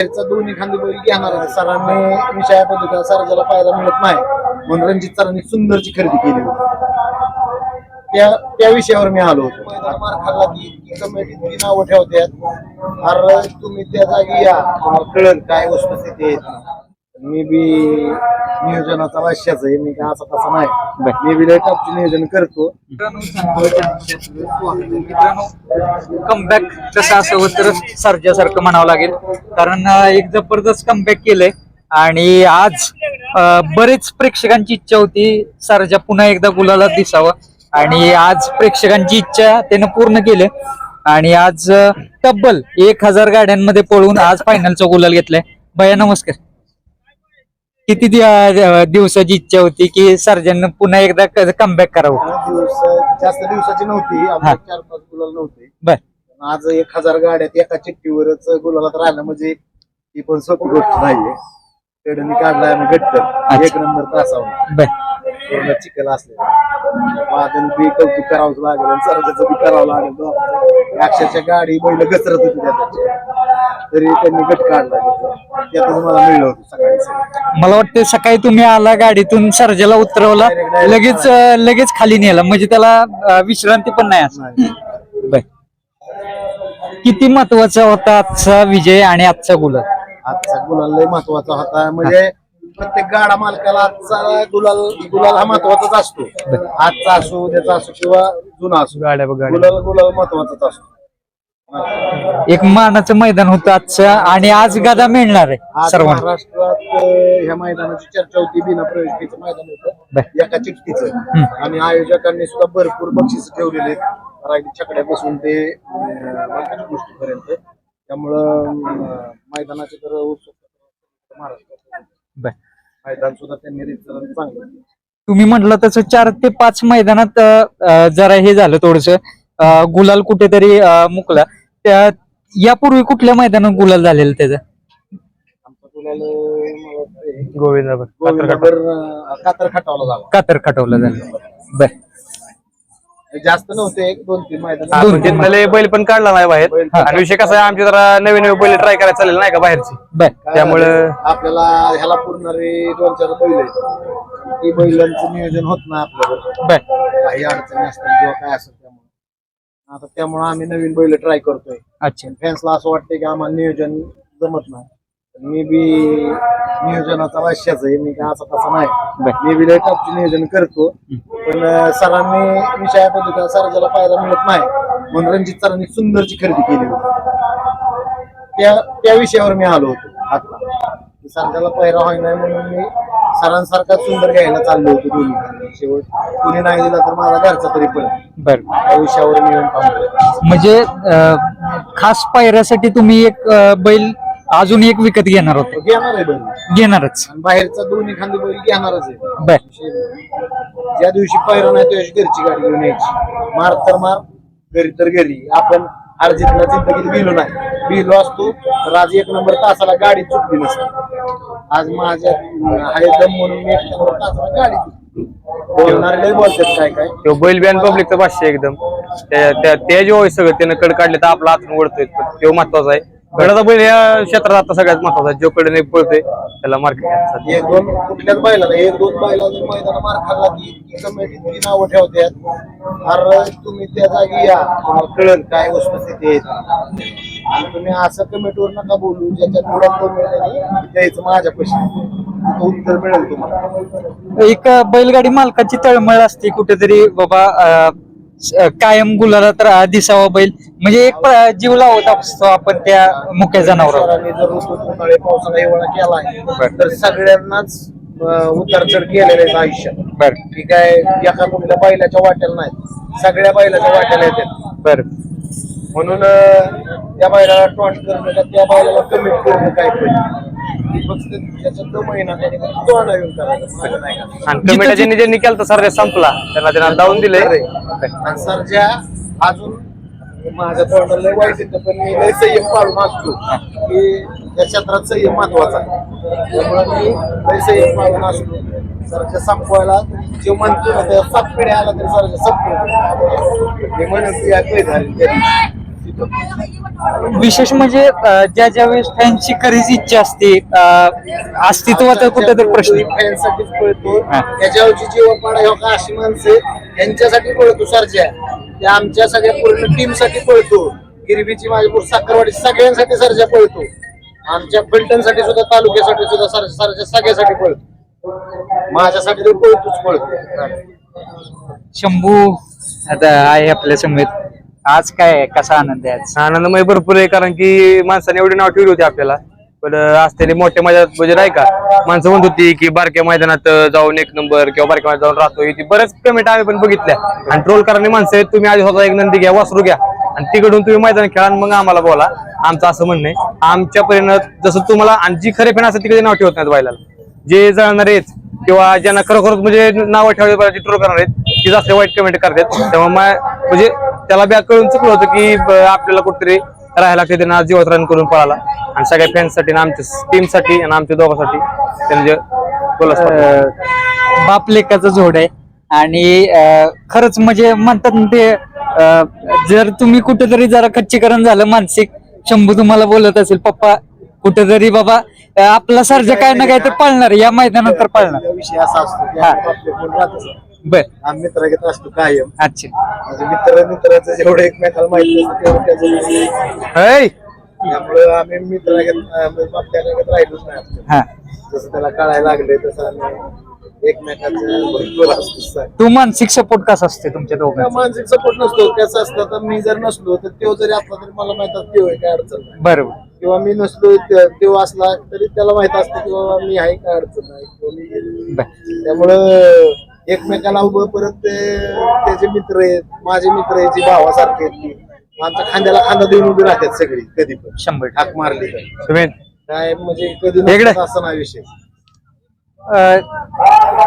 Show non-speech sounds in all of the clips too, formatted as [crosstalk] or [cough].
त्याचा दोन्ही खांदे बैल घेणार आहे. सरांनी विषया पद्धतीला सरांच्याला पाहायला मिळत नाही. म्हणून रणजित सरांनी सुंदरची खरेदी केली होती. त्या त्या विषयावर मी आलो होतो. मार खाल्ला की कमिटी नावं ठेवतात. अरे तुम्ही त्या जागी या. तुम्हाला कळेल काय वस्तुस्थिती आहे. मी बी नियोजनाचा वाश्याच आहे मी काय असं तसं नाही. मी बी टॉपचे नियोजन करतो. मित्रांनो कमबॅक कसं असावं तर सर्जासारखं म्हणावं लागेल. कारण एक जबरदस्त कमबॅक केलंय. आणि आज बरेच प्रेक्षकांची इच्छा होती सर्जा पुन्हा एकदा गुलाला दिसावं. आणि आज प्रेक्षकांची इच्छा त्यानं पूर्ण केलं. आणि आज तब्बल एक हजार गाड्यांमध्ये पळून आज फायनलचा गुलाल घेतलाय. भैया नमस्कार. किती दि- दिवसाची इच्छा होती की सर्जन पुन्हा एकदा कमबॅक करावं? दिवस जास्त दिवसाची नव्हती. हा. आमच्या चार पाच गुलाल नव्हते. बर. पण आज एक हजार गाड्यात एका चिठ्ठीवरच गुलालात राहिलं म्हणजे ती पण सोपी गोष्ट नाहीये. पेडणी काढलाय आम्ही घट्ट एक नंबर तासावर. बर. पूर्ण चिकल असले वादन बी कौतुक करावंच लागेल आणि सरजाचं बी करावं लागेल. अक्षरशः गाडी बैल घसरत होती त्याच्याची तरी त्यांनी गट काढला मला मिळलं होतं सकाळी सकाळी मला वाटतं सकाळी तुम्ही आला गाडीतून सर्जाला उतरवला लगेच अं, लगेच खाली नेला. म्हणजे त्याला अं, विश्रांती पण नाही असं बर किती महत्त्वाचा होता आजचा विजय आणि आजचा गुलाल? आजचा गुलाल लय महत्त्वाचा होता. म्हणजे प्रत्येक गाडा मालकाला आजचा गुलाल गुलाल हा महत्वाचाच असतो. आजचा असो उद्याचा असो किंवा जुना असो. गाड्या बघ गाड्या गुलाल गुलाल महत्वाचाच असतो. एक मानाचं मैदान होतं आजचं आणि आज गदा मिळणार आहे आज सर्वांना. महाराष्ट्रात अं, ह्या मैदानाची चर्चा होती बिना प्रवेशचं मैदान बर. होतं एका चिठ्ठीचं. आणि आयोजकांनी सुद्धा भरपूर बक्षीस ठेवलेले छकड्यापासून ते अं, बाकीच्या गोष्टीपर्यंत. त्यामुळं अं, मैदानाची तर उत्सुकता महाराष्ट्रात. बर. मैदान सुद्धा त्यांनी रितसर चांगलं केलं. तुम्ही म्हटलं तसं चार ते पाच मैदानात अं, जरा हे झालं थोडस. गुलाल कुठेतरी अं, मुकला. त्या यापूर्वी कुठल्या मैदानात गुलाल झालेलं त्याचं? आमचा गुलाल मला वाटतंय गोविंदाबर गोविंदनगर, अं, कातर खटावला झाला. कातर खटवलं झालं. बर. जास्त नव्हते एक दोन तीन मैदान. दोन तीन तिथले बैल पण काढला नाही बाहेर. आणि विषय कसा आहे आमची जरा नवीन नवीन बैल ट्राय करायला चालेल नाही का बाहेरची? बर. काय त्यामुळं- झालं, आपल्याला ह्याला पुरणारे दोन चार बैल आहेत. ती बैलांचं नियोजन होत नाही आपल्याला बर. काही अडचणी असतील किंवा काय असेल आता त्यामुळे आम्ही नवीन बैल ट्राय करतोय. अच्छा. फॅन्सला असं वाटतंय की आम्हाला नियोजन जमत नाही. मी बी नियोजनाचा वाश्याच आहे. मी काय असं तसं नाही. मी बी टॉपचे नियोजन करतो. पण सरांनी विषया पद्धतीला सरांच्याला पाहायला मिळत नाही. म्हणून रणजित सरांनी सुंदरची खरेदी केली होती. त्या त्या विषयावर मी आलो होतो. आता. सरांच्याला पहिरा व्हाय नाही म्हणून मी सरांसारखा सुंदर घ्यायला चाललो होतो दोन्ही. शेवट कुणी नाही दिला तर माझा घरचा तरी पण. बर. त्या विषयावर मी येऊन थांबलो. म्हणजे अं, खास पायऱ्यासाठी तुम्ही एक अं, बैल अजून एक विकत घेणार होते. घेणार आहे बैल. घेणारच. आणि बाहेरचा दोन्ही खांदे बैल घेणारच आहे. बर. ज्या दिवशी पहिरा नाही त्या दिवशी घरची गाडी घेऊन यायची. मार तर मार घरी तर घरी. आपण अर्जितला जिंदगीत भिलो नाही. भिलो असतो तर आज एक नंबर तासाला गाडी चुकली नसते. आज माझ्या हाय दम म्हणून मी एक नंबर तासाला गाडी चुकली. बोलणारे लय बोलतात काय काय. तो बैल बॅन पब्लिकचं भाष्य एकदम. त्या- त्या- होय सगळं त्यानं कड काढले तर आपला हातून ओढतोय. तो महत्त्वाचा आहे. गडाचा बैल या क्षेत्रात आता सगळ्यात महत्त्वाचा जो कडे नाही पळतोय त्याला मार्केट एक दोन कुठल्याच बैलाला एक दोन बैलाला मैदान मार खाल्ला की कमिटी नावं ठेवतात अरे तुम्ही त्या जागी या तुम्हाला कळेल काय वस्तुस्थिती आहे. आणि तुम्ही असं कमिटीवर नका बोलू ज्याच्यात थोडा कमी द्यायचं माझ्या पैसे उत्तर मिळेल तुम्हाला. एक बैलगाडी मालकाची तळमळ असते कुठेतरी बाबा कायम गुलाला तर दिसावा बैल. म्हणजे एक प्र- जीव लावत असतो आपण त्या मुख्य जनावरावर. सरांनी जर ऋतू उन्हाळी पावसाला हिवाळा केलाय तर सगळ्यांनाच उतार चढ केलेले आहेत आयुष्यात बर. की काय एका कुठल्या बैलाच्या वाट्याला नाही सगळ्या बैलाच्या वाट्याला येतात. बर. म्हणून अं, त्या बैलाला टॉन्ट करणं का त्या बैलाला कमिट करणं काय पण. फक्त त्याचा तो महिना करायचं आणि कमिटी ज्यांनी ज्यांनी केलं तर सर संपला. त्यांना त्यांना दावून दिले आणि सर ज्या अजून माझ्या तोंडाला लय वाईट येतं पण मी लय संयम पाळून असतो. की त्या क्षेत्रात संयम महत्त्वाचा त्यामुळे मी लय संयम पाळून असतो. सरच्या संपवायला जे म्हणतो ना त्या सात पिढ्या आला तरी सरच्या संपतो मी म्हणत ती झाली विशेष म्हणजे ज्या ज्या वेळेस फॅनची खरीच इच्छा असते अस्तित्वाचा कुठेतरी प्रश्न आहे. फॅनसाठीच पळतो हा. त्याच्यावरची जीवपाडा का अशी माणसं यांच्यासाठी पळतो सरच्या. त्या आमच्या सगळ्या पूर्ण टीमसाठी पळतो. गिरबीची माझी साखरवाडी सगळ्यांसाठी सरच्या पळतो. आमच्या फलटणसाठी सुद्धा तालुक्यासाठी सुद्धा सर सरच्या सगळ्यासाठी पळतो. माझ्यासाठी तो पळतोच पळतो. शंभू आता आहे आपल्या समेत आज काय कसा आनंद आहे आज? आनंदमय भरपूर आहे कारण की माणसाने एवढी नाव ठेवली होती आपल्याला. पण आज त्याने मोठ्या मैदानात म्हणजे नाही का माणसं म्हणत होती की बारक्या मैदानात जाऊन एक नंबर किंवा बारक्या मैदानात जाऊन राहतो ती बरेच पेमेंट आम्ही पण बघितल्या. आणि ट्रोल करणारी माणसं आहेत तुम्ही आधी स्वतः एक नंदी घ्या वासरू घ्या. आणि तिकडून तुम्ही मैदान खेळा आणि मग आम्हाला बोला. आमचं असं म्हणणं आहे. आमच्या परीनं जसं तुम्हाला आणि जी खरे पण असतात तिकडे नाव ठेवत नाहीत व्हायला जे जळणारे आहेत किंवा ज्यांना खरोखर म्हणजे नावं ठेवले ट्रोल करणार आहेत ती जास्त वाईट कमेंट करतात. तेव्हा मा- म्हणजे त्याला बॅक कळून चुकलं होतं की ब- आपल्याला कुठेतरी राहायला लागते त्यांना आज जीवात रन करून पळाला. आणि सगळ्या फॅन्ससाठी आणि आमच्या टीमसाठी आणि आमच्या दोघांसाठी त्यांनी जे बोलत अं, बाप लेकाचं जोड आहे. आणि खरंच म्हणजे म्हणतात ना ते जर तुम्ही कुठेतरी जरा खच्चीकरण झालं मानसिक शंभू तुम्हाला बोलत असेल पप्पा कुठेतरी बाबा आपला सर्ज काय ना काय तर पळणार या मैदानात तर पळणार. विषय असा असतो बर. आम्ही मित्र घेत असतो कायम. अच्छा. म्हणजे मित्र मित्राचं जेवढं एकमेकाला माहिती असतं तेवढं त्याचं ऐ! त्यामुळे आम्ही मित्र घेत राहिलोच नाही आजकाल. हा. जसं त्याला कळायला लागले तसं आम्ही एकमेकाचं भरपूर असतो तू मानसिक सपोर्ट कसा असते तुमच्या त्या दोघांचा? मानसिक सपोर्ट नसतो. त्याचं असतं तर मी जर नसलो तर तो जरी असला तरी मला माहीत असतं आहे काय अडचण नाही. बरोबर. किंवा मी नसलो त- तो असला तरी त्याला माहीत असतं की बाबा मी आहे काय अडचण नाही. किंवा मी गेलो. बर. त्यामुळं एकमेकाला उभं परत ते- त्याचे मित्र आहेत माझे मित्र आहेत जे भावासारखे आहेत ती आमच्या खांद्याला खांदा देऊन उभी राहतात सगळी कधी पण. शंभर हाक मारली. तर. काय म्हणजे कधी इकडे. असं नाही विषय. अं,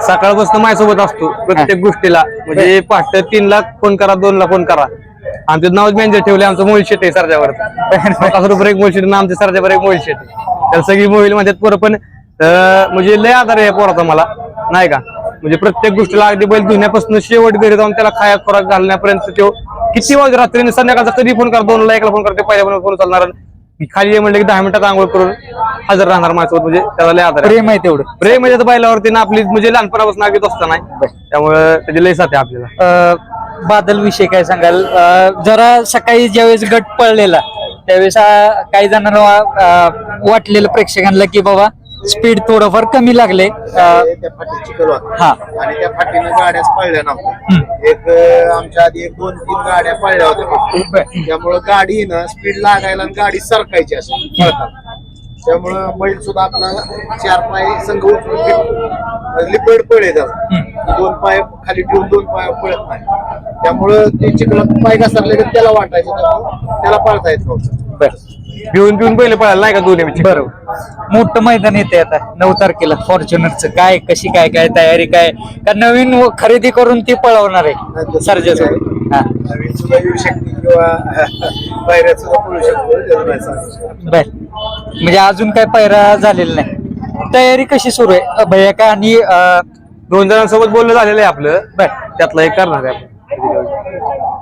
सकाळपासून माझ्यासोबत असतो प्रत्येक गोष्टीला. म्हणजे पहाटे तीन लाख फोन करा दोन लाख फोन करा. आमचं नाव मॅनेजर ठेवले आमचं मोहिल शेट आहे सरजावर. पन्नास रुपये एक मोहिल शेट आणि आमच्या सरजावर एक मोहिल शेट. त्याला सगळी मोहिल म्हणतात पोरं पण अं, म्हणजे लय आधार आहे पोराचा मला. नाही का? म्हणजे प्रत्येक गोष्टीला अगदी बैल धुण्यापासून शेवट घरी जाऊन त्याला खाया खोराक घालण्यापर्यंत तो किती वाजता रात्री संध्याकाळचा कधी फोन करा दोन ला एकला फोन करते पहिल्या फोन चालणार खाली ये म्हणलं की दहा मिनिटात आंघोळ करून हजर राहणार माझ्यासोबत म्हणजे त्याला लय आधार प्रेम आहे तेवढं. प्रेम म्हणजे बैलावरती ना आपली म्हणजे लहानपणापासून आगीत असतं नाही त्यामुळे त्याची लय साथ आहे आपल्याला. बादल विषय काय सांगाल? जरा सकाळी ज्यावेळेस गट पळलेला त्यावेळेस काही जणांना वाटलेलं प्रेक्षकांना की बाबा स्पीड थोडंफार कमी लागले. अं, त्या होता. हा. आणि त्या फाटीनं गाड्याच पळल्या नव्हत्या. एक अं, आमच्या आधी एक दोन तीन गाड्या पळल्या होत्या त्यामुळं गाडी ना स्पीड लागायला आणि गाडी सरकायची अशी पळताना. त्यामुळं बैल सुद्धा आपला चार पाय संघ उचलून घेतो. लिपड पळे त्याला. दोन पाय खाली ठेवून दोन पाय पळत नाही. त्यामुळं ते चिखलात पाय घसरले तर त्याला वाटायचं त्यामुळं त्याला पळता येत नव्हतं. बर. पिऊन पिऊन पहिले पळायला नाही का दोन्ही बरोबर. मोठं मैदान येते आता. नऊ तारखेला फॉर्च्युनरचं. काय कशी काय काय तयारी काय? का नवीन व- खरेदी करून ती पळवणार आहे सर्जासोबत हा नवीन सुद्धा येऊ शकते किंवा [laughs] सुद्धा पळू शकतो त्याचं नाही सांगू शकत. बर. म्हणजे अजून काय पैरा झालेला नाही. तयारी कशी सुरू आहे? अ, भैया का आणि अ, दोन जणांसोबत बोलणं झालेलं आहे आपलं. बर. त्यातलं एक करणार आहे आपण.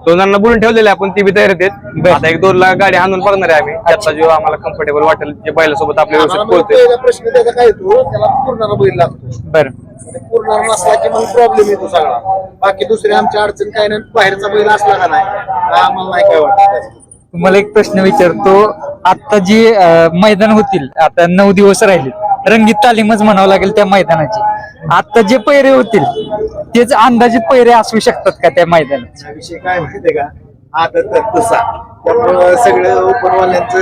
दोन जणांना बोलून ठेवलेलं आहे आपण ती बी तयार आहेत. आता एक दोन लाख गाडी आणून बघणार आहे आम्ही. त्यातला जो आम्हाला कम्फर्टेबल वाटेल जे बैलासोबत आपल्या व्यवस्थित बोलतोय. पहिला प्रश्न त्याचा काय येतो त्याला पूर्णाला बैल लागतो. बर. आणि पूर्णाला नसला की मग प्रॉब्लेम येतो सगळा. बाकी दुसरी आमची अडचण काय नाही बाहेरचा बैल असला का नाही? आम्हाला नाही काय वाटत त्याचं. तुम्हाला एक प्रश्न विचारतो आता जी अ, मैदान होतील आता नऊ दिवस राहिले रंगीत तालीमच म्हणावं लागेल त्या मैदानाची. आता जे पैरे होतील तेच अंदाजित पैरे असू शकतात का त्या मैदानात? विषय काय माहितीये का? आता तर तसा. त्यामुळं सगळं ओपनवाल्यांचं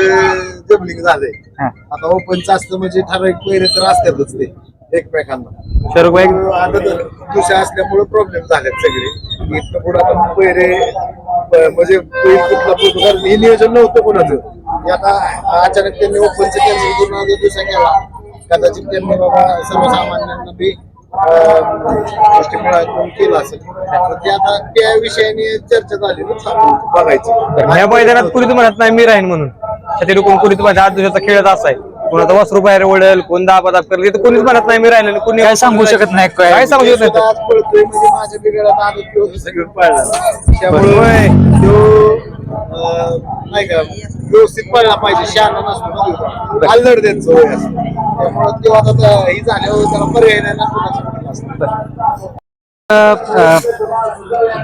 जबलिंग झालंय. हा. आता ओपनचं असतं म्हणजे ठराविक पहिरे तर असतातच ते एकमेकांना. शरद भाई आता तर दुसऱ्या असल्यामुळे प्रॉब्लेम झालेत सगळे. इथं पुढे आता पहिले म्हणजे बैल कुठला पोहोचू कारण हे नियोजन नव्हतं कोणाचं. हे आता अचानक त्यांनी ओपनचं कॅन्सल करून आता दुसरा केला. कदाचित त्यांनी बाबा सर्वसामान्यांना बी म्हणून केलं असेल तर ते आता त्या विषयाने चर्चा झाली ना बघायची ह्या मैदानात कुणीच म्हणत नाही मी राहीन म्हणून. छत्री कोण कुणीच म्हणत आठ दिवसाचा खेळच असा आहे. कोणाचा वासरू बाहेर वडेल कोण दहा पदार्थ करेल कोणीच म्हणत नाही मी आणि कोणी काय सांगू शकत नाही काय. काय सांगू शकत नाही? आज पळतोय म्हणजे माझ्या बिघडत आदत तो घेऊन पळला. त्यामुळे होय. तो अं, नाही का व्यवस्थित पळला पाहिजे शहाणा नसतो वय असतं त्यामुळे तेव्हा आता ही झाल्यावर त्याला पर्याय नाही ना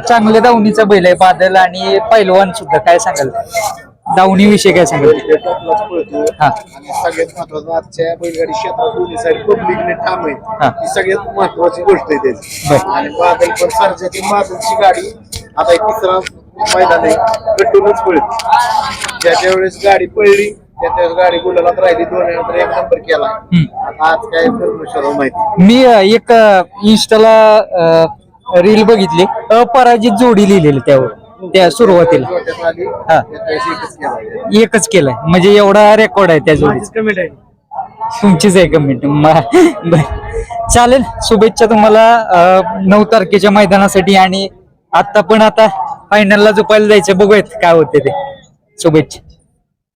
चांगले दावणीचा बैल आहे बादल आणि पैलवान सुद्धा काय सांगाल दावणी विषयी काय सांगाल. हा. आणि सगळ्यात महत्वाचं आजच्या बैलगाडी क्षेत्रात दोन्ही साईड पब्लिकने ठाम हा. आहे ही सगळ्यात महत्वाची गोष्ट आहे त्याची बर. आणि बादल पण सरजाची बादलची गाडी आता एक तिसरा मैदान आहे गट्टूनच पळते ज्याच्या वेळेस गाडी पळली त्यावेळेस गाडी गुलालात राहिली दोन एक नंबर केला. आता आज काय माहिती. मी अ, एक अ, इंस्टाला रील बघितली. अपराजित जोडी लिहिलेली त्यावर त्या सुरुवातीला. जोट्यात आली हा. त्यावेळेस एकच केला एकच केलाय. म्हणजे एवढा रेकॉर्ड आहे त्या जोडीचा. कमेंट आहे. तुमचीच आहे कमेंट. बर. चालेल शुभेच्छा तुम्हाला अं, नऊ तारखेच्या मैदानासाठी आणि आता पण आता फायनलला झोपायला जायचं. बघूयात काय होते ते. शुभेच्छा.